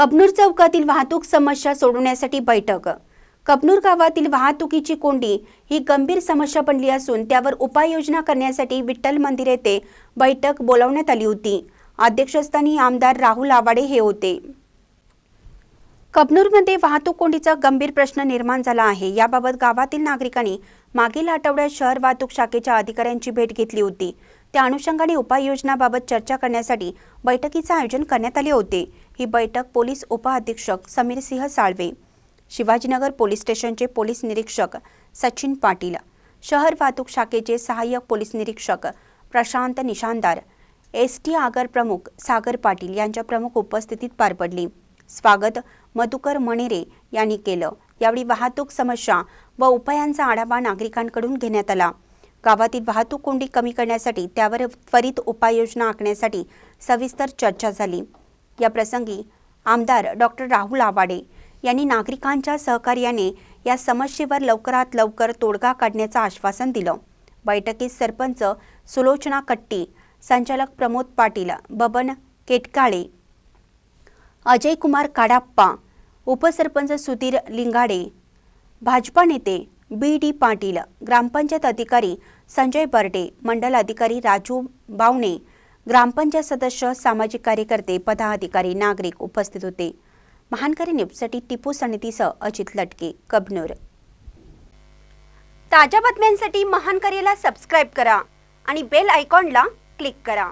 कबनूर चौकातील वाहतूक समस्या सोडवण्यासाठी बैठक. कबनूर गावातील वाहतुकीची कोंडी ही गंभीर समस्या बनली असून त्यावर उपाययोजना करण्यासाठी विठ्ठल मंदिर येथे बैठक बोलावण्यात आली होती. अध्यक्षस्थानी आमदार राहुल आवाडे हे होते. कबनूरमध्ये वाहतूक कोंडीचा गंभीर प्रश्न निर्माण झाला आहे. याबाबत गावातील नागरिकांनी मागील आठवड्यात शहर वाहतूक शाखेच्या अधिकाऱ्यांची भेट घेतली होती. त्या अनुषंगाने उपाययोजनाबाबत चर्चा करण्यासाठी बैठकीचे आयोजन करण्यात आले होते. ही बैठक पोलीस उपअधीक्षक समीर सिंह साळवे शिवाजीनगर पोलीस स्टेशनचे पोलीस निरीक्षक सचिन पाटील शहर वाहतूक शाखेचे सहाय्यक पोलीस निरीक्षक प्रशांत निशानदार एस टी आगर प्रमुख सागर पाटील यांच्या प्रमुख उपस्थितीत पार पडली. स्वागत मधुकर मणेरे यांनी केलं. यावेळी वाहतूक समस्या व उपायांचा आढावा नागरिकांकडून घेण्यात आला. गावातील वाहतूक कोंडी कमी करण्यासाठी त्यावर त्वरित उपाययोजना आखण्यासाठी सविस्तर चर्चा झाली. या प्रसंगी आमदार डॉक्टर राहुल आवाडे यांनी नागरिकांच्या सहकार्याने या समस्येवर लवकरात लवकर तोडगा काढण्याचं आश्वासन दिलं. बैठकीत सरपंच सुलोचना कट्टी संचालक प्रमोद पाटील बबन केटकाळे अजय कुमार काडाप्पा उपसरपंच सुधीर लिंगाडे भाजपा नेते बी डी पाटील ग्रामपंचायत अधिकारी संजय बर्डे मंडल अधिकारी राजू बावणे ग्रामपंचायत सदस्य सामाजिक कार्यकर्ते पदाधिकारी नागरिक उपस्थित होते. महानकरी न्यूजसाठी टिपू समितीसह अजित लटके कबनूर. ताज्या बातम्यांसाठी महानकरीला सबस्क्राईब करा आणि बेल आयकॉनला क्लिक करा.